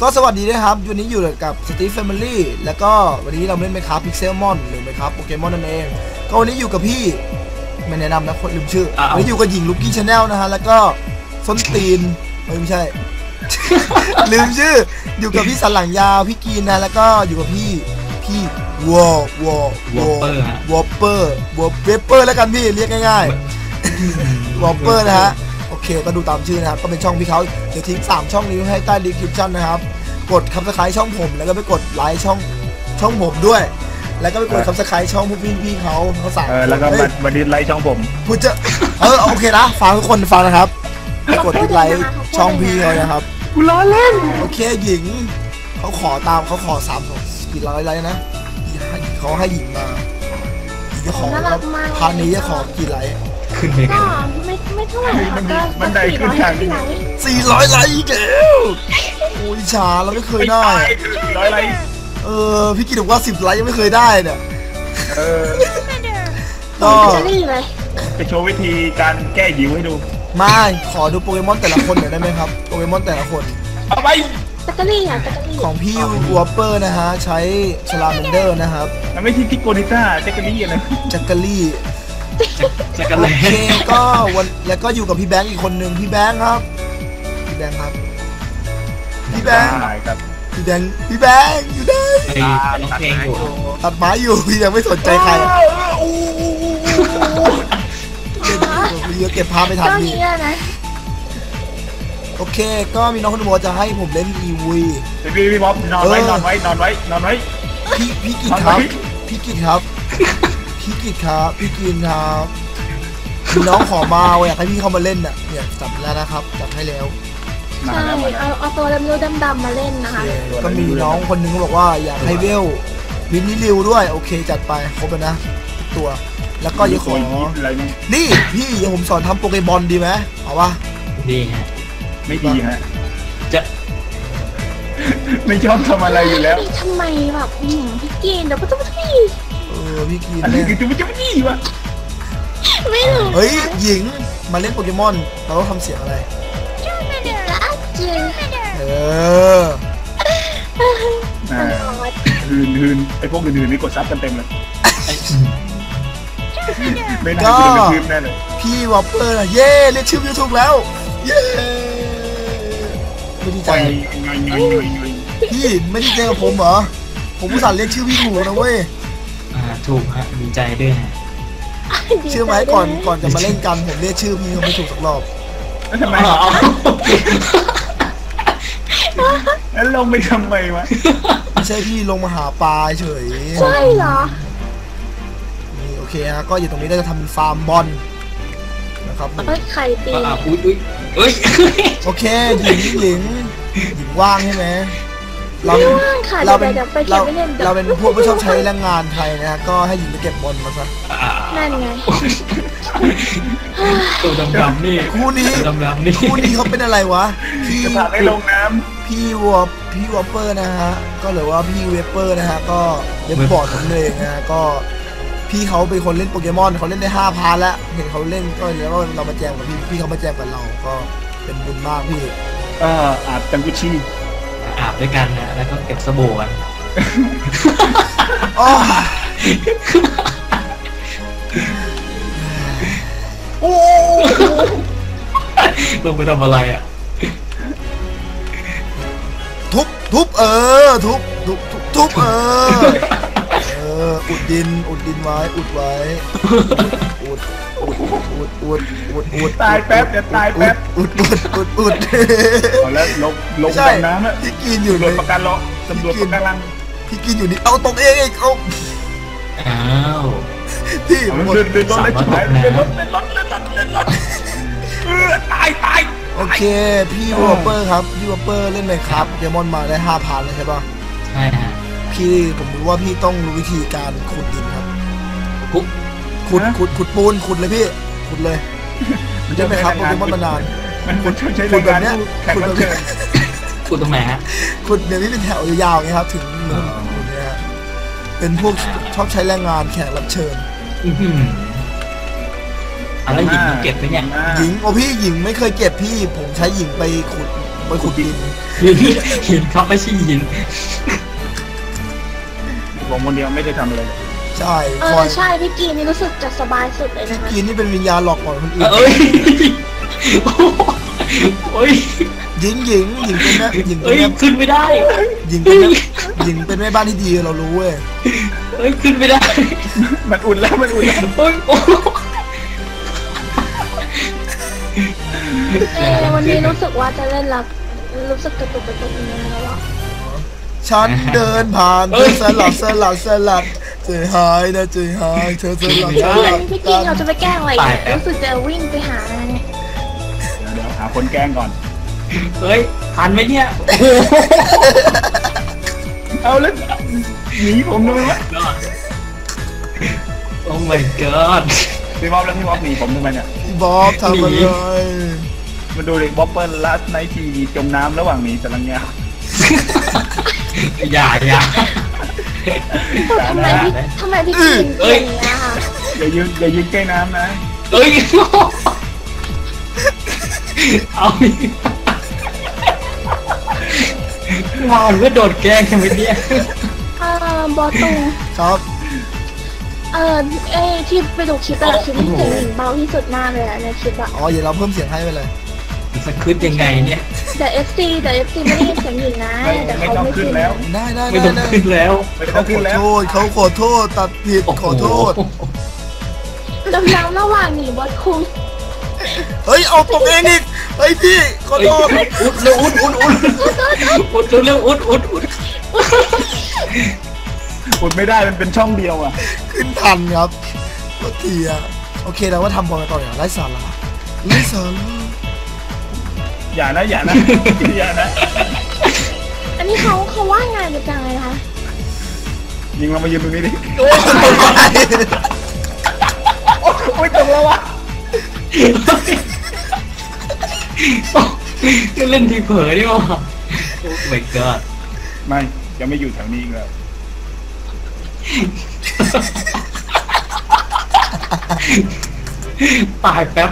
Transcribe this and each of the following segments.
ก็สวัสดีด้วยครับวันนี้อยู่กับสตีฟแฟมิลี่แล้วก็วันนี้เราเล่นไมครับพิกเซลมอนหรือไมครับโปเกมอนนั่นเอง ก็วันนี้อยู่กับพี่ไม่แนะนำนะคนลืมชื่ออ้าววันนี้อยู่กับหญิงลูกกี้ชาแนลนะฮะแล้วก็ส้นตีนเอ้ยไม่ใช่ ลืมชื่อ อยู่กับพี่สันหลังยาวพี่กีนนะแล้วก็อยู่กับพี่พี่วอวอ Whopper ฮะวอปเปอร์วอปเปอร์แล้วกันพี่เรียกง่ายๆวอปเปอร์นะฮะโอเคก็ดูตามชื่อนะครับ ก็เป็นช่องพี่เขาเดี๋ยวทิ้ง 3 ช่องนี้ไว้ให้ใต้ดีคริปชั่นนะครับ กดคับสไครต์ช่องผม แล้วก็ไปกดไลค์ช่องช่องผมด้วย แล้วก็ไปกดคับสไครต์ช่องพวกพี่พี่เขาเขาสามเออแล้วก็เฮ้มายมาดิสไลค์ช่องผมพูดจะเออโอเคนะฟังทุกคนฟังนะครับไปกดดิสไลค์ช่องพี่เขานะครับกูล้อเล่นโอเคหญิงเขาขอตามเขาขอสามกี่ร้อยไลค์นะเขาให้หญิงมาหญิงจะขอน่ารักมากพันนี้จะขอกี่ไลค์ ขึ้นไปกัก็นไม่ไม่เท่าไหร่หรอกก็มันได้ขึ้นทางที่นี้ไหนสี่ร้อยไลค์อีกแล้วโอ้ยชาเราไม่เคยไม่ได้ตายร้อยไลค์เออพี่กิตบอกว่าสิบไลค์ยังไม่เคยได้เนี่ยเออก็จะรีเลยไปโชว์วิธีการแก้หิวให้ดูไม่ขอดูโปเกมอนแต่ละคนหน่อยได้ไหมครับโปเกมอนแต่ละคนเอาไปจักรีอะจักรีของพี่วอปเปอร์นะฮะใช้ชลาเมนเดอร์นะครับมันไม่ใช่พิกโกนิต้าเจคเกอรี่อะไรจักกะลี่ จะกันโอเลยเคก็วันแล้วก็อยู่กับพี่แบงค์อีกคนหนึ่งพี่แบงค์ครับ พี่แบงค์ครับ พี่แบงค์ได้ครับพี่แบงค์พี่แบงค์อยู่ได้ไอ้ร้องเพลงอยู่ตัดไม้อยู่ พี่ยังไม่สนใจใครอะพี่เก็บภาพไม่ทันก็พี่นี้นะโอเค ก็มีน้องคนหนึงบอกว่าจะให้ผมเล่นอีวีพี่พี่บ๊อบนอนไว้เออ นอนไว้นอนไว้นอนไว้ พี่พี่กิตเอาครับไหมพี่กิตครับ พี่กิตครับ พี่กินครับมีน้องขอมาว่าอยากให้พี่เข้ามาเล่นน่ะเนี่ยจับแล้วนะครับจับให้แล้วมาใช่แล้วมาแล้วเอาเอาตัวดำรูดำๆมาเล่นนะคะ ก็มีน้องคนหนึงก็บอกว่าอยากให้เวลวินนี่ริวด้วย โอเคจัดไปครบแล้วนะทุกตัว แล้วก็ยังขออะไรนี่นี่พี่เดี๋ยวผมสอนทำโปเกมอนดีไหมเอาวะดีฮะไม่ดีฮะจะไม่ชอบทำอะไรอยู่แล้วทำไมแบบอืมพี่กินเดี๋ยวปุ๊บปุ๊บพี่เออพี่กินอันนี้เล่นคือจะไม่จะไม่ดีวะไม่รู้เฮ้ยหญิงมาเล่นโปเกมอนเราต้องทำเสียงอะไรรักจริงเอออ่าหืนหืนไอพวกหืนๆนี่กดซับกันเต็มเลยไม่น่าจะเป็นคลิปแน่เลยพี่วอปเปอร์น่ะเย้เรียกชื่อยูทูบแล้วเย้ไม่ดีใจไปงอยงอยงอยงอยพี่ไม่ดีใจกับผมเหรอผมอุตส่าห์เรียกชื่อพี่ถูกนะเว้ยอ่า ถูกฮะดีใจด้วยฮะเชื่อไหมก่อนก่อนจะมาเล่นกันผมเรียกชื่อพี่เขาไม่ถูกสักรอบแล้วทำไมเอาแล้วลงไปทำไมวะไม่ใช่พี่ลงมาหาปลาเฉยใช่เหรอนี่โอเคฮะก็อยู่ตรงนี้เราจะทำเป็นฟาร์มบอลนะครับผมเอ้ยไข่ตีอ่าอุ้ยอุ้ยเอ้ยโอเคหญิงหญิงหญิงว่างใช่ไหม เราไม่ว่างค่ะเราเดี๋ยวเป็นเดี๋ยวไปเก็เราบไว้เล่นดี๋ยวเราเป็นพวกไม่ชอบใช้แรงงานไทยนะฮะก็ให้หญิงไปเก็บบอลมาซะอ่านั่นไง ตัวดำๆนี่คู่นี้ตัวดำๆนี่คู่นี้เขาเป็นอะไรวะพี่จะพาไปลงน้พี่วอพี่วอปเปอร์นะฮะก็หรือว่าพี่เวเปอร์นะฮะก็เว็บบอร์ดผมเองนะฮะก็พี่เขาเป็นคนเล่นโปเกมอนเขาเล่นได้ห้าพาร์ทแล้วเห็นเขาเล่นก็แล้วก็เรามาแจมกับพี่พี่เขามาแจมกับเราก็เป็นบุญมากพี่ำเอออาบจังกุชี อาบด้วยกันนะ แล้วก็เก็บสบู่กันอ๋อลงไปทำอะไรอะ ทุบทุบเออ ทุบทุบทุบทุบเออเอออุดดินอุดดินไว้อุดไว้อุดอุดอุดอุดอุดอุดตายแป๊บเดี๋ยวตายแป๊บอุดอุดอุดอุดเอาแล้วลงลงไม่ใช่ดำน้ำอะพี่กินอยู่ตำรเลวจยประกันรอตำรวจประกันลังพี่กินอยู่นี่เอาตกเองเองเอาอ้าวพี่เอาหมมันดเดินเดินรถเลยชิบหายเดินรถเดินรถเดินรถเดินรถเออตายตายโอเคพี่วอปเปอร์ครับพี่วอปเปอร์เล่นไหมครับเดมอนมาได้ห้าพันเลยใช่ปะใช่ฮะ พี่ผมรู้ว่าพี่ต้องรู้วิธีการขุดดินครับกุ๊กขุดขุดขุดปูนขุดเลยพี่ขุดเลยเล่นไหมครับโปเกมอนมานานมันคนชอบใช้แรงงานแขกรับเชิญกุ๊กตรงไหนฮะขุดเดี๋ยวนี้เป็นแถวยาวๆไงครับ ถึงหนึ่งขุดเนี่ยฮะเป็นพวกชอบใช้แรงงานแขกรับเชิญอื้อหืออะไรหญิงเก็บไหมเนี่ยหญิงโอ้พี่หญิงไม่เคยเก็บพี่ ผมใช้หญิงไปขุดไปขุดดินหินหินครับไม่ใช่หิน ผมคนเดียวไม่ได้ทำอะไรเลยใช่เอคออยใช่พี่กีนนี่รู้สึกจะสบายสุดเลยนะคะกินนี่เป็นวิญญาณหลอกหลอนคนอื่นเอ้ยโอ้ยหญิงหญิงหญิงเป็นแม่หญิงเป็เอ้นยแม่ขึ้นไม่ได้หญิงเป็นแม่หญิงเป็นแม่บ้านที่ดีเรารู้เว้ยเอ้ยขึ้นไม่ได้มันอุ่นแล้วมันอุ่นแล้วโอ้ยโอ้เออวันนี้รู้สึกว่าจะเล่นรักรู้สึกกระตุกกระตุกอย่างนี้แล้วอะ ฉันเดินผ่านเธอสลัดสลัดสลัดใจหายนะใจหายเธอสลัดสเฮ้ลัยดพี่กีนเราจะไปแกล้งอะไรอีกรู้สึกจะวิ่งไปหาเนี่ยเดี๋ยวหาคนแกล้งก่อน เฮ้ยทันไหมเนี่ยเอาแล้วหนีผมทำไมวะโอ้ my god พี่บ๊อบแล้วพี่บ๊อบหนีผมทำไมเนี่ยพี่บ๊อบทำอะไรมาดูเด็กบ๊อบเปิ้ลลัสไนทีจมน้ำระหว่างหนีสลังเงี้ย อย่าอย่าทำไมพี่ทำไมพี่กีนเป็นอย่างนี้ยค่ะอย่ายืนอย่ายืนใกล้น้ำนะเอ้ยเอาอีกวานก็โดดแกล้งใช่ไหมเนี่ยเออบอตุงครับเออเอ้ยที่ไปดูคลิปแต่ละคลิปที่เสียงหญิงเบาที่สุดมากเลยอะในคลิปอะอ๋อเดี๋ยวเราเพิ่มเสียงให้ไปเลย สคริปต์ยังไงเนี่ย แต่เอฟซีแต่เอฟซีไม่ได้ยินเสียงหญิงนะไม่แต่ไม่เขาต้องไม่ขึ้นขึ้นแล้ว ได้ได้ไม่ได้ต้องได้ขึ้นแล้ว ไม่เขาต้องขขึ้อนแล้วโทษเขาขอโทษตัดผิดขอโทษแล้วแล้วระหว่างหนีบอสคุงเฮ้ยเอาตกเองอีกเฮ้ยพี่ขอเอ้ยโทษอุดเร็วอุดอุดอุดอุดเร็วอุดอุดอุดอุดไม่ได้มันเป็นช่องเดียวอะ ขึ้นทันครับก็ทีอะโอเคเราว่าทำบอลไปต่ออย่างไร้สาระไร้สาระ อย่านะอย่านะอย่านะอันนี้เขาเขาว่างงานกันจังเลยนะคะยิงเรามายืนตรงนี้ดิโอ้ยโอ้ยตกแล้ววะก็เล่นทีเผลอนี่หว่าโอ้ my god ไม่จะไม่อยู่แถวนี้อีกแล้วตายแป๊บ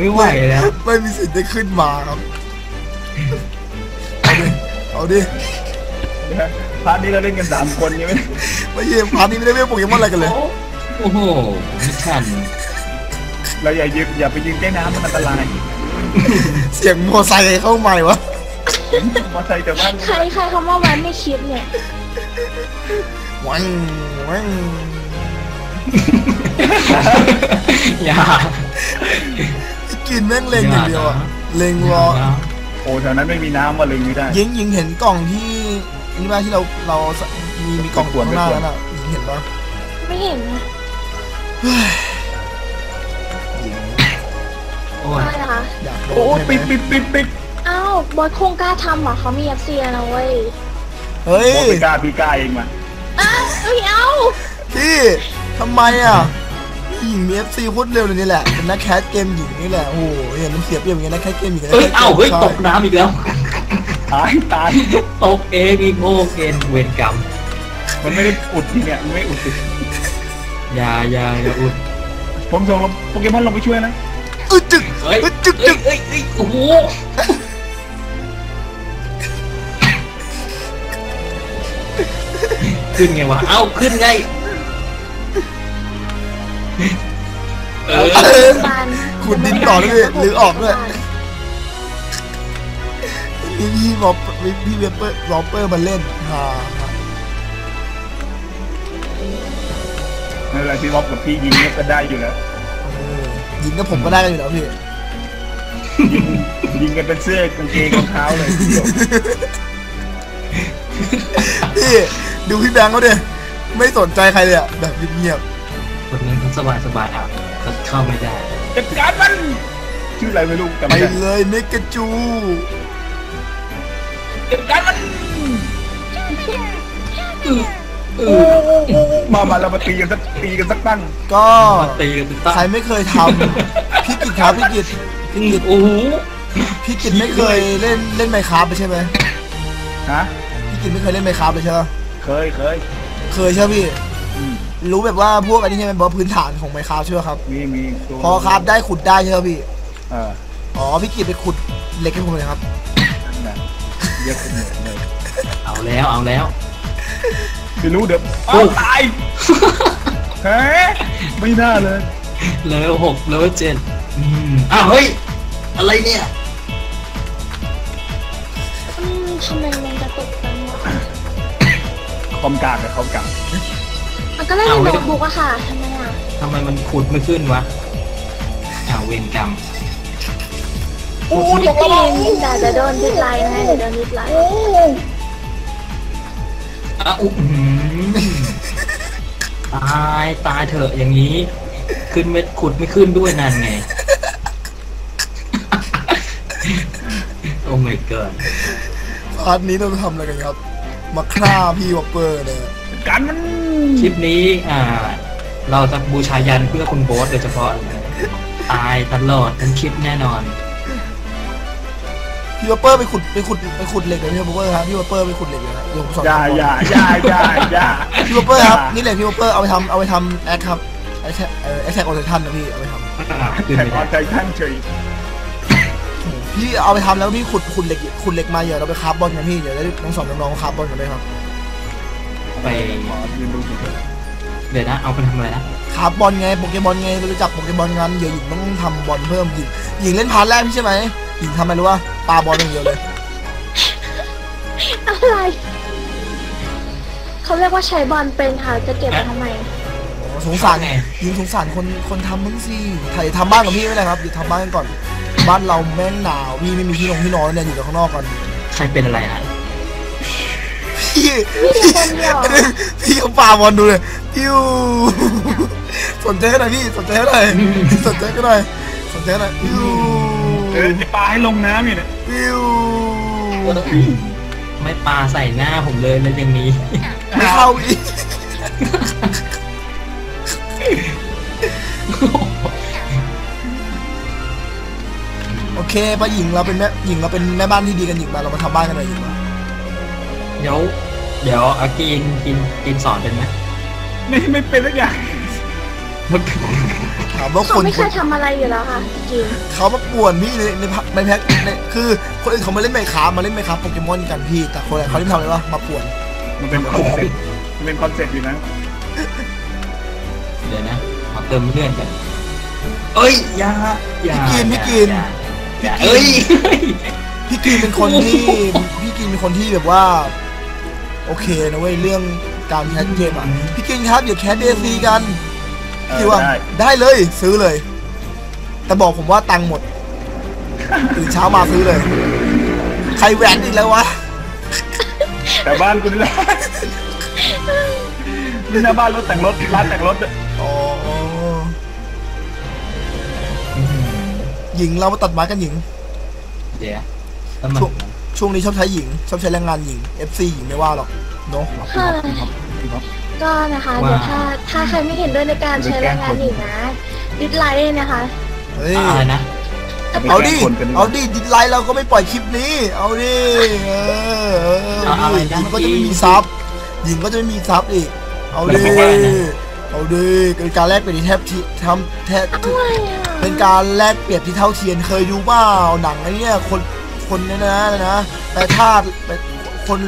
ไม่ไหวแล้ว ไม่มีสิทธิ์ได้ขึ้นมาครับ เอาดิ เอาดิ พาร์ทนี้เราเล่นกันสามคนใช่ไหมไม่เยี่ยมพาร์ทนี้ไม่ได้เรียกโปเกมอนอะไรกันเลย โอ้โหไม่ทันเราอย่ายืนอย่าไปยืนใกล้น้ำมันอันตรายเสียงมอไซค์เข้าใหม่วะมอเตอร์ไซค์จากบ้านใครใครเขามาแว้นในคลิปเนี่ยวังวัง อย่ากินแม่งเล็งอย่างเดียวอะเล็งรอโอ้แถวนั้นไม่มีน้ำมาเลยไม่ได้ ยิงยิงเห็นกล่องที่นี่บ้างที่เราเรามีมีกล่องอยู่ข้างหน้าแล้วน่ะยิงเห็นปะไม่เห็นนะยิงโอ้ยอะไรนะคะอยากโดโอ้นปิใช่ดไหมปิดปิดปิดอ้าวบอสคงกล้าทำเหรอเขามีเอฟซีนะเว้ยเฮ้ยโอ้พี่กล้าพี่กล้าเองมาอ้าวเอ้ยเอา พี่ทำไมอะหญิงมีเอฟซีพูดเร็วเลยนี่แหละเป็นนักแคสเกมหญิงนี่แหละโอ้โหเห็นมันเสียเปรียบอย่างเงี้ยนักแคสเกมหญิงกับนัเอ้กยแคสเกมเอ้าเฮ้ยใช่ตกน้ำอีกแล้วตายตายตกเองอีกโอ้เกณฑ์เวรกรรมมันไม่ได้อุดทีเนี่ยมันไม่อุดสิอย่าอย่าอย่าอุดผมส่งโปเกมอนลงไปช่วยนะอึดจึกเฮ้ยอึดจึกเอ้จึยกเอ้ยเอ้ยโอ้โหขึ้นไงวะเอ้าขึ้นไง เออเออบานขุดดินต่อด้วยพี่หรือออกด้วยมีพี่วอปมีพี่เวเปอร์วอปเปอร์มาเล่นฮ่าฮ่าไม่เป็นไรพี่บ๊อบกับพี่ยิงเนี่ยก็ได้อยู่แล้วเออยิงกับผมก็ได้กันอยู่แล้วพี่ยิงยิงกันเป็นเสื้อกางเกงรองเท้าเลยพี่ดูพี่แบงค์เขาดิไม่สนใจใครเลยอะแบบเงียบ คนนึงเขาสบายสบายอะก็เข้าไม่ได้จัดการมันชื่ออะไรไม่รู้ๆจำไปไม่ได้เลยเมกาจู จัดการมันเอโอ้อโหโอ้โหมามาเรามาตีกันสักตีกันสักตั้งก็มาตีกันตั้งใครไม่เคยทำพี่กิจครับพี่กิจพี่กิจโอ้โหพี่กิจไม่เคยเล่นเล่นไมค์คราฟใช่ไหมฮะพี่กิจไม่เคยเล่นไมค์คราฟเลยใช่ไหมเคยเคยเคยใช่ไหมพี่อืม รู้แบบว่าพวกอันนี้ใช่ไหมบอกว่าพื้นฐานของไมค์คราฟใช่ไหมครับ มีมีตัวพอคราฟได้ขุดได้ใช่ไหมพี่เอออ๋อพี่กิจไปขุดเหล็กให้ผมเลยครับนะเรียกผมเลยเลยเอาแล้วเอาแล้วไม่รู้เดี๋ยวโอ้อ้าวตายแฮะไม่น่าเลยเลเวลหกเลเวลเจ็ดอืมอ้าวเฮ้ยอะไรเนี่ยอืมทำไมมันกระตุกจังวะคอมกลางกับคอมกลางมัน ก็เล่นในโน้ตบุ๊กอะค่ะทำไมอะทำไมมันขุดไม่ขึ้นวะอ้าวเวรกรรมโอ้พี่จีนแต่จะโดนดิสไลน์นะเดี๋ยวโดนดิสไลน์อ้าวอื้อหือตายตายเถอะอย่างนี้ ขึ้นไม่ขุดไม่ขึ้นด้วยนั่นไงโอ้ my god พาร์ทนี้เราจะทำอะไรกันครับ มาฆ่าพี่วอปเปอร์เนี่ยกันมัน คลิปนี้อ่า เราจะบูชายันเพื่อคุณโบ๊ทโดยเฉพาะตายตลอดทั้งคลิปแน่นอน พี่วอปเปอร์ไปขุดไปขุดไปขุดเหล็กเลยพี่วอปเปอร์ครับพี่วอปเปอร์ไปขุดเหล็กเลยนะเดี๋ยวผมสอนอย่าอย่าอย่าอย่าอย่าพี่วอปเปอร์ครับนี่เหล็กพี่วอปเปอร์เอาไปทำเอาไปทำแอคครับแอคแท็กเอ่อแอคแท็กออเททันนะพี่เอาไปทอ่าขึ้นแต่ไม่ก่อได้นใจท่านเฉยำพี่เอาไปทำแล้วพี่ขุดขุดเหล็กขุดเหล็กมาเดี๋ยวเราไปคราฟบอลกันพี่เดี๋ยวได้น้องสองน้องๆคราฟบอลกันไหมครับ ไปหมอยืนดูสิเดี๋ยวนะ เอาไปทำอะไรนะคราฟบอลไงโปเกมอนไงเราจะจับโปเกมอนกันเดี๋ยวหญิงต้องทำบอลเพิ่มหญิงหญิงเล่นพาร์ทแรกพี่ใช่ไหมหญิงทำอะไรรู้ว่าปาบอลอย่างเดียวเลย อะไร เขาเรียกว่าใช้บอลเป็นค่ะจะเก็บไปทำไม สงสารยิงสงสารคนคนทำบ้างสิใครทำบ้านกับพี่ไม่ได้ครับอยู่ทำบ้านกันก่อน บ้านเราแม่งหนาวพี่ไม่มีที่นอนที่นอนเนี่ยอยู่แต่ข้างนอกกัน ใครเป็นอะไรฮะ พี่พี่เป็นคนเดียวเหรอพี่เอาปาบอลดูเลยพิวสนใจกันหน่อยพี่สนใจกันหน่อยสนใจกันหน่อยสนใจกันหน่อยพิวเออจะปลาให้ลงน้ำอยู่เนี่ยพิวไม่ปาใส่หน้าผมเลยแล้วอย่างนี้ไม่เข้าอีกโอเคป้าหญิงเราเป็นแม่หญิงเราเป็นแม่บ้านที่ดีกันหญิงมาเรามาทำบ้านกันหน่อยหญิงมาเดี๋ยว เดี๋ยวอากินกินกินสอนเป็นไหมไม่ไม่เป็นสักอย่างมันถามว่าคเขานไม่เคยทำอะไรอยู่แล้วค่ะจริงเขามาป่วนพี่ในในพักในแพ็คในคือคนอื่นเขามาเล่นไมค์ค้ามาเล่นไมค์ค้าโปเกมอนกันพี่ แต่คนอื่นเขาที่ทำอะไรวะมาป่วน มันเป็นคอนเซ็ปต์มันเป็นคอนเซ็ปต์อยู่นะเดี๋ยวนะขอเติมเลือดกันเอ้ยอยาอย่าพี่กินพี่กิน อย่าอย่าพี่กินเอ้ย พี่กินเป็นคนที่พี่กินเป็นคนที่แบบว่า โอเคนะเว้ยเรื่องการแคสเกมอะพี่กินครับเดี๋ยวแคสเดซีกันเอพี่อว่าได้ได้เลยซื้อเลย แต่บอกผมว่าตังค์หมดตื่นเช้ามาซื้อเลย ใครแหวนอีกแล้ววะแต่บ้านกูนี่แหละนี่หน้าบ้านรถแต่งรถร้านแต่งรถอะอ๋อหญิงเรามาตัดไม้กันหญิงเดี๋ยวแล้วมันช่วง ช่วงนี้ชอบใช้หญิง ชอบใช้แรงงานหญิง FC หญิงไม่ว่าหรอกเนาะๆค่ะ พี่ครับก็นะคะเดี๋ยวถ้าถ้าใครไม่เห็นด้วยในการใช้แรงงานหญิงนะดิสไลน์นะคะ เฮ้ยอะไรนะ เอาดิเอาดิดิสไลน์เราก็ไม่ปล่อยคลิปนี้ เอาดิเออเออเอาอะไรดิหนะญิงก็จะไม่มีซับหญิงก็จะไม่มีซับอีก เอาดิเอาดิเป็นการแลกเปลี่ยนที่แทบที่ทำแทบ อะไรอะเป็นการแลกเปลี่ยนที่เท่าเทียมเคยดูเปล่าหนังไอ้เนี่ยคน คนเนี่ยนะอะไรนะแปรธาตุแปรคน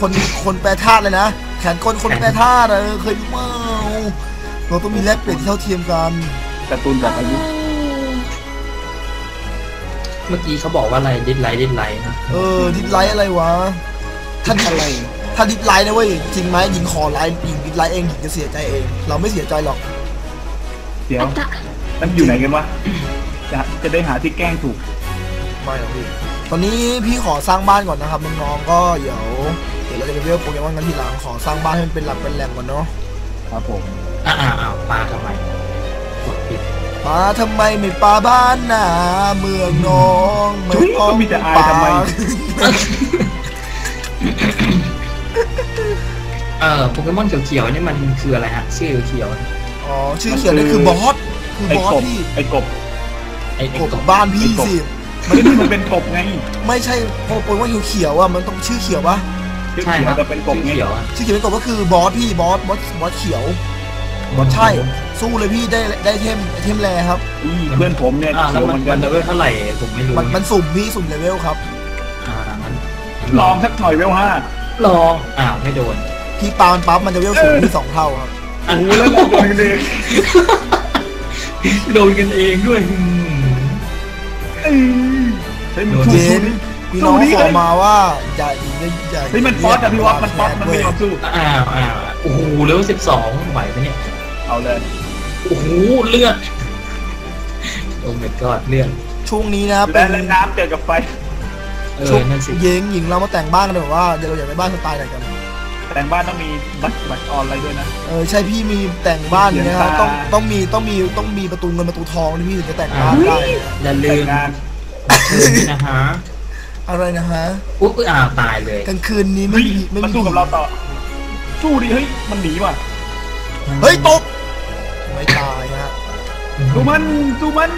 คนคนแปรธาตุเลยนะแขนคนคนแปรธาตุอะเออเคยดูเปล่าเราต้องมีแลกเปลี่ยนที่เท่าเทียมกันการ์ตูนแบบอายุเมื่อกี้เขาบอกว่าอะไรดิสไลท์ดิสไลท์นะเออดิสไลท์อะไรวะถ้าดิสอะไรถ้าดิสไลท์นะเว้ยจริงไหมหญิงขอไลท์หญิงดิสไลท์เองหญิงจะเสียใจเอง เราไม่เสียใจหรอกเดี๋ยวอัตตะนั่นอยู่ไหนกันวะจะจะได้หาที่แกล้งถูกไม่หรอกพี่ ตอนนี้พี่ขอสร้างบ้านก่อนนะครับน้องๆก็เดี๋ยวเดี๋ยวเราจะไปเรียกโปเกมอนกันทีหลังขอสร้างบ้านให้มันเป็นหลักเป็นแหล่งก่อนเนาะครับผมอ่าอ้าวปลาทำไมกดผิดมาทำไมไม่ปาบ้านนาเมืองน้องไม่จุ๊ยก็มีแต่อายทำไมเออโปเกมอนเขียวๆนี่มันคืออะไรฮะชื่อเขียวๆอ๋อชื่อเขียนเลยคือบอสคือไอ้บอสกบพี่ไอ้กบไอ้ไอ้กบกบบ้านพี่ไอ้กบสิ มันนี่มันเป็นกบไงไม่ใช่โปเกมอนเขียวๆอะมันต้องชื่อเขียวปะชื่อใช่เขียควรับแต่เป็นกบไงชื่อเขียวอะชื่อเขียวเป็นกบก็คือบอสพี่บอสบอสบอสเขียวใช่สู้เลยพี่ได้ได้เทมเทมแรครับอีเพื่อนผมเนี่ยอ่าแล้เขียววมัเหนมือนกันมันเลเวลเท่าไหร่ผมไม่รู้มันมันสุ่มพี่สุ่มเลเวลครับ อ่างั้นลองสักหน่อยเวลห้าลองอ้าวไม่โดนพี่ปามันปั๊บมันจะเวลสูงที่สองเท่าครับ โอ้โหแล้วเราโดนกันเองโดนกันเองด้วยอืม เอ้ยเฮ้ยมันโดนสู้เจสู้นดิพี่น้องสู้ดิขอมาว่าอย่าอย่าอย่าเฮ้ยมันป๊อตอะพี่วัดมันป๊อตมันไม่ยอมสู้อ้าวอ้าวโอ้โหเลเวลสิบสองไหวไหมเนี่ยเอาเลยโอ้โหเลือดโอ้ my god เลือดช่วงนี้นะครับและเป็นและน้ำเจอกับไฟเอช่วองนั่นสิเย้งหญิงเรามาแต่งบ้านกันแบบว่าเดี๋ยวเราอยากได้บ้านสไตล์ไหนกัน แต่งบ้านต้องมีบัตรบัตรออนอะไรด้วยนะ เออใช่พี่มีแต่งบ้านเนี่ยนะครับเขียนตาต้องต้องมีต้องมีต้องมีประตูเงินประตูทองที่พี่ถึงจะแต่งบ้านได้อย่าลืแต่งมงานเชิญด้วยนะฮะอะไรนะฮะอุ๊ยอ้าวตายเลย กลางคืนนี้ไม่เฮ้ยมีไม่มามีสู้กับเราต่อ สู้ดิเฮ้ยมันหนีว่ะเฮ้ยตกไม่ตายฮะสู้มันสู้มัน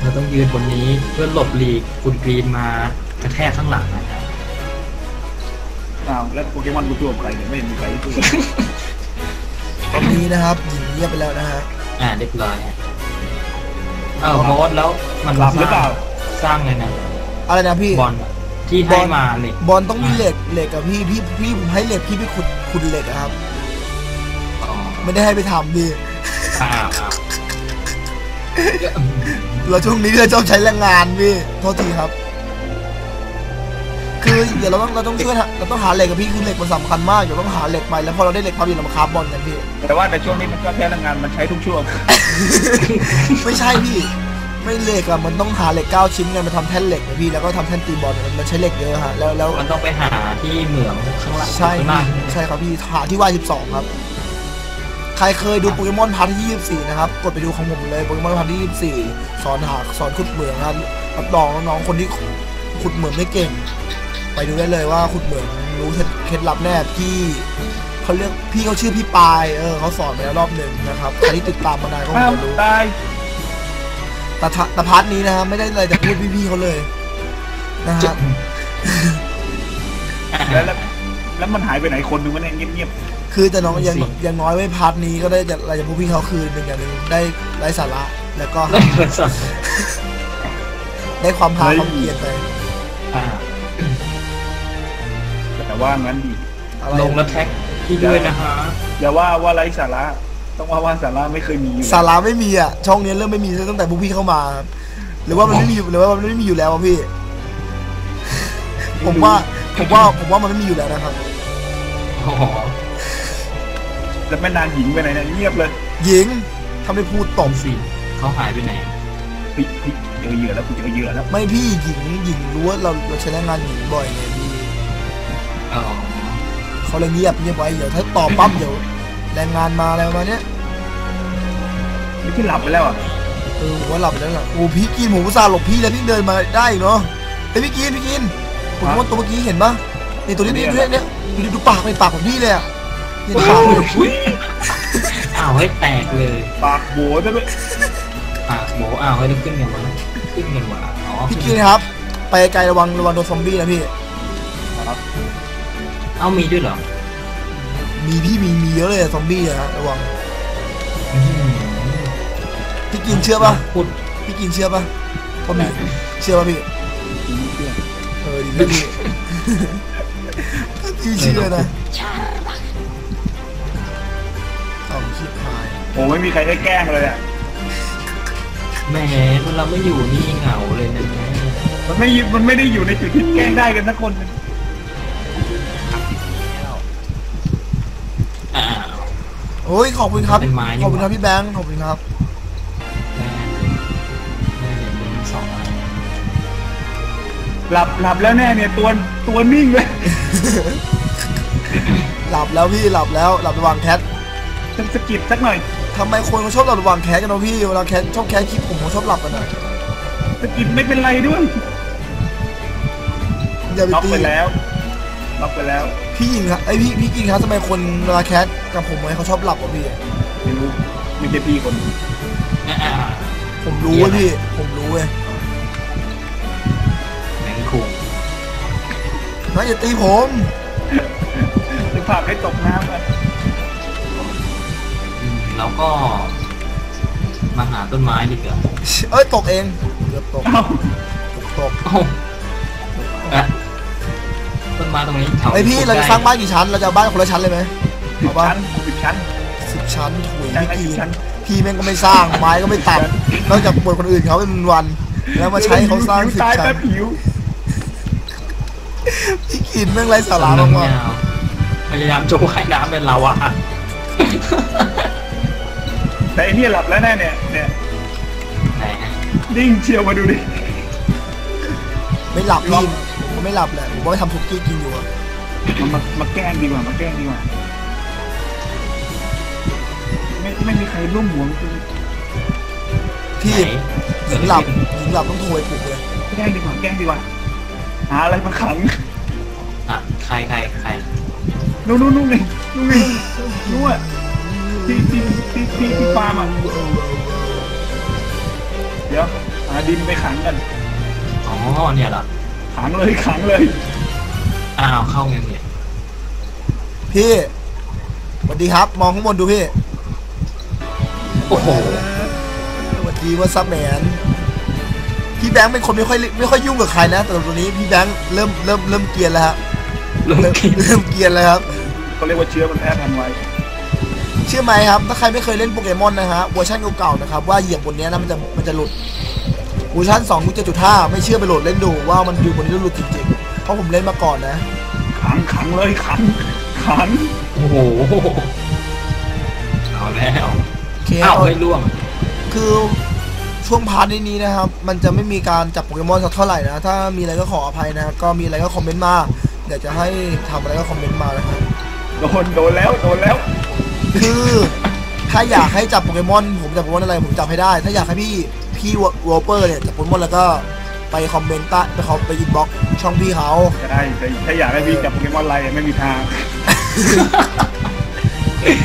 เราต้องยืนบนนี้เพื่อหลบหลีกคุณกรีนมากระแทกข้างหลังนะครับ อ้าวแล้วโปเกมอนกูตัวกับใครเนี่ยไม่เห็นมีใครสู้ตอนนี้นะครับหญิงเงียบไปแล้วนะฮะอ่าเรียบร้อยฮะเออโมดแล้วมันหลับหรือเปล่าสร้างไงนะอะไรนะพี่บอลที่ให้มาเหล็กบอลต้องมีเหล็กเหล็กกับพี่พี่พี่ผมให้เหล็กพี่ไปขุดขุดเหล็กอะครับอ๋อไม่ได้ให้ไปทำดิอ้าวอ้าวเราช่วงนี้เราชอบใช้แรงงานพี่โทษทีครับ คือเดี๋ยวเราต้องเราต้องช่วยหาเราต้องหาเหล็กกับพี่คือเหล็กมันสำคัญมากเดี๋ยวต้องหาเหล็กไปแล้วพอเราได้เหล็กปั๊บเดี๋ยวเรามาคราฟบอลกันพี่แต่ว่าในช่วงนี้มันก็แค่แรงงานมันใช้ทุกช่วง ไม่ใช่พี่ ไม่เหล็กอะมันต้องหาเหล็กเก้าชิ้นไงมาทำแท่นเหล็กนะพี่แล้วก็ทำแท่นตีบอลมันมันใช้เหล็กเยอะฮะแล้วแล้วมันต้องไปหาที่เหมืองข้างล่างใช่ข้างล่างใช่ครับพี่หาที่วาย12 ครับใครเคยดูโปเกมอนพาร์ทที่ 24 นะครับ กดไปดูของผมเลยโปเกมอนพาร์ทที่ 24 สอนหาสอนขุดเหมืองครับรับรองน้องๆคนที่ขุดเหมืองไม่เก่ง ไปดูได้เลยว่าขุดเหมืองรู้เคล็ดลับแน่พี่เขาเรียกพี่เขาชื่อพี่ปายเออเขาสอนไปแล้วรอบหนึ่งนะครับใครที่ติดตามมานานก็คงอ้าวจะรู้ตายแต่ทะแต่พาร์ทนี้นะครับไม่ได้อะไรแต่พูดพี่ๆเขาเลยนะฮะแล้วแล้วมันหายไปไหนคนนึงวะเนี่ยเงียบคือแต่น้องยังยังน้อยไม่พาร์ทนี้ก็ได้จะอะไรจะพูดพี่เขาคือหนึ่งอย่างหนึ่งได้ไร้สาระแล้วก็ได้ความพาความเกลียดไปอ่า ว่างั้นดีอะไรลงแล้วแท็กที่ด้วยนะฮะอย่าว่าว่าไร้สาระ ต้องว่าว่าสาระไม่เคยมีอยู่สาระไม่มีอะช่องนี้เริ่มไม่มีตั้งแต่พวกพี่เข้ามาครับหรือว่ามันไม่มีอยู่หรือว่ามันไม่มีอยู่แล้วอะพี่ ผมว่าผมว่าผมว่ามันไม่มีอยู่แล้วนะครับอ๋อแล้วแม่นางหญิงไปไหนเนี่ยเงียบเลย หญิงถ้าไม่พูดตตบมสิเขาหายไปไหนเฮ้ยเฮ้ยเจอเหยื่อแล้วกูเจอเหยื่อแล้ว ไม่พี่หญิงหญิงรู้ว่าเราเราใช้แรงงานหญิงบ่อยไงพี่อ๋อ เขาเลยเงียบเงียบไว้เดี๋ยวถ้าตอบปั๊บเดี๋ยวแรงงานมาอะไรประมาณเนี้ยไม่ที่หลับไปแล้วอะเออผมว่าหลับไปแล้วล่ะโอ้พี่กินผมอุตส่าห์หลบพี่แล้วพี่เดินมาได้อีกเนาะเฮ้ยพี่กินพี่กินผมว่าตัวเมื่อกี้เห็นปะนี่ตัวนี้นี่เนี่ยเนี่ยดูดูปากเป็นปากของพี่เลยอะนี่ปากเลยอุ้ยอ้าวให้แตกเลย ปากโบยไปเลยอะโบอ้าวให้ลุกขึ้นยังวะขึ้นยังวะอ๋อพี่กินครับ ไปไกลระวังระวังโดนซอมบี้นะพี่ครับ เอ้ามีด้วยเหรอ มีพี่มีมีเยอะเลยอะซอมบี้อะฮะระวังอื้อหือพี่กินเชื่อปะพูด พี่กินเชื่อปะว่ามีเชื่อปะพี่ไม่เชื่อเออดีนะพี่ พี่เชื่อนะเอาคิดหายโอ้ไม่มีใครได้แกล้งเลยอะแหมมันเราไม่อยู่นี่เหงาเลยนะ มันไม่มันไม่ได้อยู่ในจุดที่แกล้งได้กันสักคนหนึ่ง โอ้ยขอบคุณครับ เป็นไม้นี่ขอบคุณครับพี่แบงค์ขอบคุณครับแม่แม่เห็นมันสองอันหลับหลับแล้วแน่เนี่ยตัวตัวนิ่งเลย หลับแล้วพี่หลับแล้วหลับระหว่างแคทฉันสะกิดสักหน่อยทำไมคนเขาชอบหลับระหว่างแคทกันเนาะพี่เวลาแคทชอบแคทคลิปผมเขาชอบหลับกันอะสะกิดไม่เป็นไรด้วยอย่าไปล็อกตีไปแล้ว ล็อกไปแล้ว พี่ยิงครับไอยพี่พี่กินครับทำไมคนเวลาแคทกับผมเขาชอบหลับวะพี่ ไม่รู้ไม่ใช่พี่คนอ่าผมรู้เว้ยพี่ ผมรู้เว้ยแมงคุงนะอย่าตีผมจะผลักให้ตกน้ำไปอืมแล้วก็ มาหาต้นไม้ดีกว่าเอ้ยตกเองเกือบตกเอ้า ตกตกโอ้โหอะ ต้นไม้ตรงนี้แถวไอพี่เราจะสร้างบ้านกี่ชั้น เราจะเอาบ้านคนละชั้นเลยไหมสิบเอาบ้าชั้นนสิบชั้นสิบชั้นถุยชั้นพี่สิกีบชั้นพี่แม่งก็ไม่สร้างไม้ก็ไม่ตัดนอกจากบนคนอื่นเขาเป็นวันๆแล้วมาใช้เขาสร้างผิวสิบตายชั้แป๊นบผิวพี่กินแม่งไรสาระลำมากยาวพยายามจะว่ายน้ำเป็นเราอะแต่ไอ้เนี่ยหลับแล้วแน่เนี่ยเนี่ยไหนฮะนิ่งเชียวมาดูดิๆไม่หลับพี่ผม ไม่หลับแหละผมว่าไปทำทุกกี้กินอยู่อะมามามาแกล้งดีกว่ามาแกล้งดีกว่า ไม่ไม่มีใครร่วมหัวคือพี่ไหน หญิงหลับหญิงหลับต้องโทรไปปลุกเลยแกล้งดีกว่าแกล้งดีกว่าหาอะไรมาขังอะใครใครใครนู่นนู่นนู่นไงนู่นไงนู่นอะที่ที่ที่ที่ที่ฟาร์มอะเดี๋ยวหาดินไปขังกันอ๋อเนี่ยเหรอ ขังเลยขังเลยอ้าวเข้าไงเนี่ยพี่สวัสดีครับ มองข้างบนดูพี่โอ้โหสวัสดีว่าซับแมนพี่แบงค์เป็นคนไม่ค่อยไม่ค่อยยุ่งกับใครนะแต่ตอนนี้พี่แบงค์เริ่มเริ่มเริ่มเกรียนแล้วฮะเริ่มเริ่มกินเริ่มเกรียนแล้วครับเขาเรียกว่าเชื้อมันแพร่พันธุ์ไว้เชื่อไหมครับ ถ้าใครไม่เคยเล่นโปเกมอนนะฮะเวอร์ชันเก่าๆนะครับว่าเหยียบบนเนี้ยนะมันจะมันจะหลุด เวอร์ชัน2.7.5ไม่เชื่อไปโหลดเล่นดูว่ามันอยู่บนนี้แล้วหลุดจริงๆ เพราะผมเล่นมาก่อนนะ ขังขังเลยขังขังโอ้โหเอาแล้วโอเคอ้าวไม่ล่วง คือช่วงพาร์ทนี้นะครับ มันจะไม่มีการจับโปเกมอนสักเท่าไหร่นะ ถ้ามีอะไรก็ขออภัยนะ ก็มีอะไรก็คอมเมนต์มาอยากจะให้ทำอะไรก็คอมเมนต์มานะครับโดนโดนแล้วโดนแล้ว คือถ้าอยากให้จับโปเกมอนผมจับโปเกมอนอะไรผมจับให้ได้ ถ้าอยากให้พี่ พี่วอลเปอร์เนี่ยจับโปเกมอนแล้วก็ไปคอมเมนต์ใต้ไปเขาไปอินบ็อกช่องพี่เขาใช่แต่ถ้าอยากให้พี่จับโปเกมอนไลน์ไม่มีทาง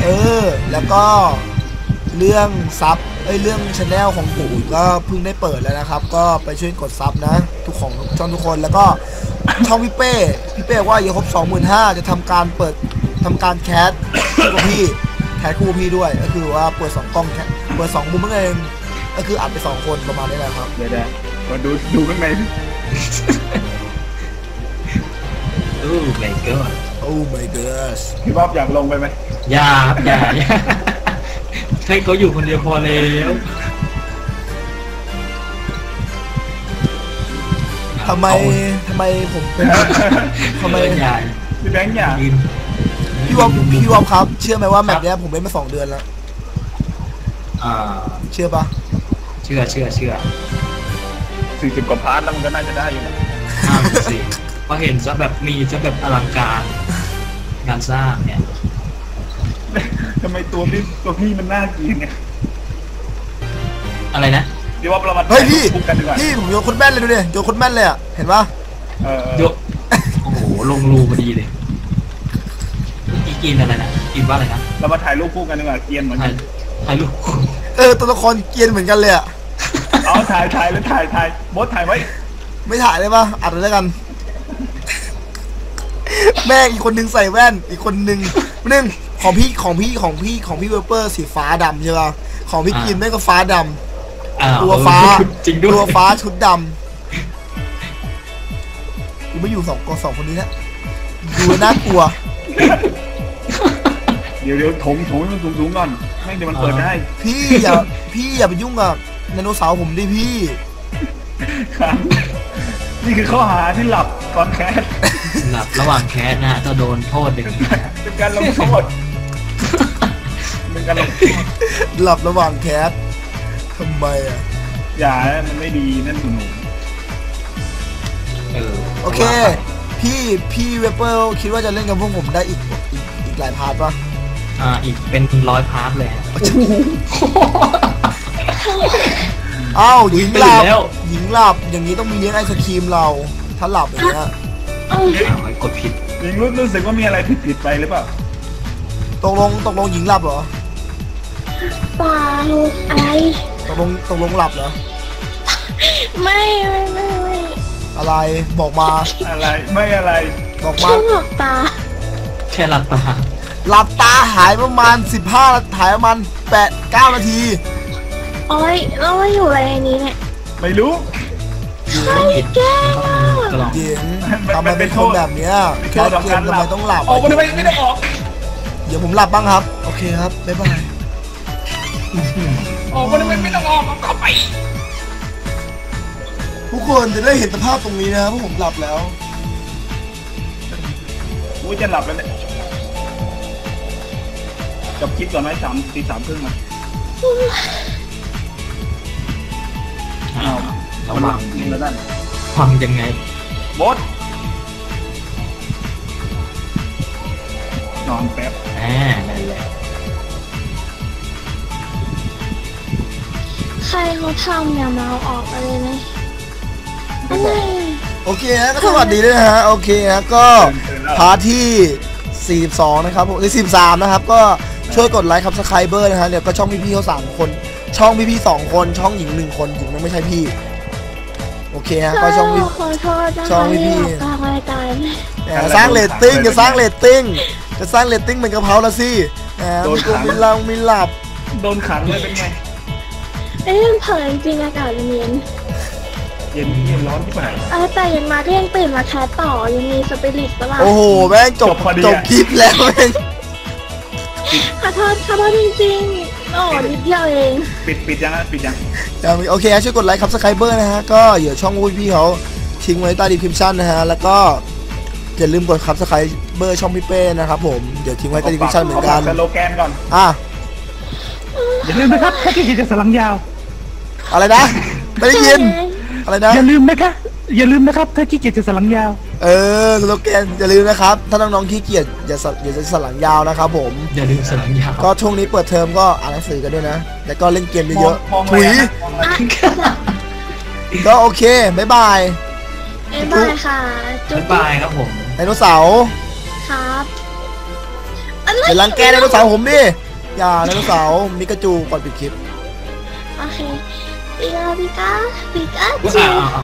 เออ แล้วก็เรื่องซับเอ้ยเรื่องช anel ของผมก็เพิ่งได้เปิดแล้วนะครับ ก็ไปช่วยกดซับนะ ทุกของช่องทุกคนแล้วก็ช่องพี่เป้พี่เป้บอกว่าอย่าครบสองหมื่นห้าจะทำการเปิดทำการแคสคู่กับพี่แคสคู่กับพี่ด้วย ก็คือว่าเปิดสองกล้องแคสเปิดสองมุมนั่นเอง ก็คืออัดไปสองคนประมาณนี้แหละครับเดี๋ยวเดี๋ยวมาดูดูข้างในดิโอ้ไม่เกินโอ้ my god พี่บ๊อบอยากลงไปไหมอย่าครับอย่าอย่าให้เขาอยู่คนเดียวพอแล้วทำไมทำไมผมเป็นทำไมอย่าพี่แบงค์อยากยืนพี่วอมพี่วอมครับ เชื่อไหมว่าแมปเนี้ยผมเล่นมาสองเดือนแล้วอ่าเชื่อปะ เชื่อเชื่อเชื่อสี่สิบกว่าพาร์ทแล้วมันก็น่าจะได้อยู่นะห้าสิเพราะเห็นซะแบบมีซะแบบอลังการงานสร้างเนี่ยทำไมตัวพี่ตัวพี่มันน่ากินเนี่ยอะไรนะพี่บ๊อบเรามาเฮ้ยพี่พูดกันดีกว่าพี่ผมโยนคนแม่นเลยดูดิโยนคนแม่นเลยอะเห็นปะเออเออยกโอ้โหลงรูพอดีเลยเมื่อกี้กินอะไรนะกินว่าอะไรนะเรามาถ่ายรูปคู่กันดีกว่าเกรียนเหมือนถ่ากัยนถ่ายรูปเออตัวละครเกรียนเหมือนกันเลยอะ เอาถ่ายถ่ายแล้วถ่ายถ่ายบดถ่ายไว้ไม่ถ่ายได้ปะอัดเลยแล้วกัน แม่งอีกคนนึงใส่แว่น อีกคนนึงหนึ่งของพี่ของพี่ของพี่ของพี่เวเปอร์สีฟ้าดำใช่ปะของพี่กินแม่งก็ฟ้าดำอ้าวตัวฟ้าจริงด้วยตัวฟ้าชุดดำกูไม่อยู่สองกสองคนนี้นะดูแล้วน่ากลัว เดี๋ยวเดี๋ยวถมถมให้มันสูงสูงๆก่อนแม่งเดี๋ยวมันเปิดได้ พี่อย่าพี่อย่าไปยุ่งกับ ไดโนเสาร์ผมดิพี่ ครับ นี่คือข้อหาที่หลับก่อนแคสหลับระหว่างแคสนะฮะจะโดนโทษอย่างนี้นะเป็นการลงโทษเป็นการลงโทษหลับระหว่างแคสทำไมอะ อย่านะมันไม่ดีนั่นหนูเออโอเค พี่พี่เวเปอร์คิดว่าจะเล่นกับพวกผมได้อีกอีกอีกหลายพาร์ทปะอ่าอีกเป็นร้อยพาร์ทเลยฮะอ้าวหญิงหลับตื่นแล้วหญิงหลับอย่างนี้ต้องมีเลี้ยงไอศครีมเรา ถ้าหลับอย่างเงี้ยเอออ้าวกดผิดยิงรู้รู้สึกว่ามีอะไรผิดผิดๆไปหรือเปล่าตกลงตกลงหญิงหลับเหรอเปล่าอะไรตกลงตกลงหลับเหรอไม่ไม่ไม่ไม่อะไรบอกมาอะไรไม่อะไรบอกมาช่วงหลอกตาแค่หลับตาหลับตาหายประมาณ 15หายประมาณ8 9นาที โอ้ยแล้วมาอยู่อะไรในนี้เนี่ยไม่รู้ ใช่แก้กล่องหญิงทำไมเป็นคนแบบเนี้ยแค่เกมทำไมต้องหลับออกมาทำไมไม่ได้ออก เดี๋ยวผมหลับบ้างครับ โอเคครับ บ๊ายบาย ออกมาทำไมไม่ต้องออกเอาเข้าไป ทุกคนจะได้เห็นสภาพตรงนี้นะครับเพราะผมหลับแล้วอุ้ยจะหลับแล้วเนี่ยจบคลิปก่อนไหมสามตีสามครึ่งมาอ้าวระวังนี่แล้วนั่นฟังยังไงบดนอนแป๊บแหมนั่นแหละใครเขาทำเนี่ยมาเอาออกไปเลยไหมไม่อะไรบอก โอเคฮะก็สวัสดีด้วยนะฮะ โอเคฮะก็พาร์ทที่ 42 นะครับผมที่43 นะครับ ก็ช่วยกดไลค์ครับสไครเบอร์นะฮะเดี๋ยวก็ช่องพี่ๆเขาสามคน ช่องพี่ๆสองคนช่องหญิงหนึ่งคนหญิงไม่ใช่พี่ โอเคฮะก็ช่องพี่ ขอโทษนะคะช่องพี่ที่ออกกลางรายการจะสร้างเรตติ้งจะสร้างเรตติ้งจะสร้างเรตติ้งเป็นกะเพราละสิแหมมีกลมีลังมีหลับโดนขังเลยเป็นไง เอ้ยมันเผยจริงๆอากาศมันเย็นเย็นเย็นร้อนที่ไหน เออแต่ยังมาก็ยังตื่นมาแคสต่อยังมีสปิริตตลอดโอ้โหแม่งจบจบพอดีจบอะคลิปแล้วแม่งขอโทษขอโทษจริงๆโอ้นิด เดียวเอง ปิดปิดยังฮะปิดยังยังมีโอเคฮะช่วยกดไลค์ครับสไครเบอร์นะฮะ ก็เดี๋ยวช่องพี่ๆเขาทิ้งไว้ใต้ดีคริปชั่นนะฮะ แล้วก็อย่าลืมกดครับสไครเบอร์ช่องพี่เป้นะครับผม เดี๋ยวทิ้งไว้ใต้ดีคริปชั่นเหมือนกันขฝาสโลแกนก่อน อะ อย่าลืมนะครับถ้าที่จะสลังยาว อะไรนะ ไม่ได้ยิน อะไรนะ อย่าลืมนะคะ อย่าลืมนะครับถ้าขี้เกียจจะสลังยาว เออสโลแกนอย่าลืมนะครับ ถ้าน้องๆขี้เกียจอย่าสอย่าจะสลังยาวนะครับผม อย่าลืมสลังยาว ก็ช่วงนี้เปิดเทอมก็อ่านหนังสือกันด้วยนะ แล้วก็เล่นเกมเยอะมองๆมองถุยอะไรนะมองอะไรอะก็โอเค บ๊ายบาย บ๊ายบายค่ะ จุ๊บ๊าบยบายครับผม ไดโนเสาร์ครับอะไรอย่ารังแกไดโนเสาร์ผมดิ อย่าไดโนเสาร์มิกาจูก่อนปิดคลิป โอเคปิกาปิกาปิกาว้าจูว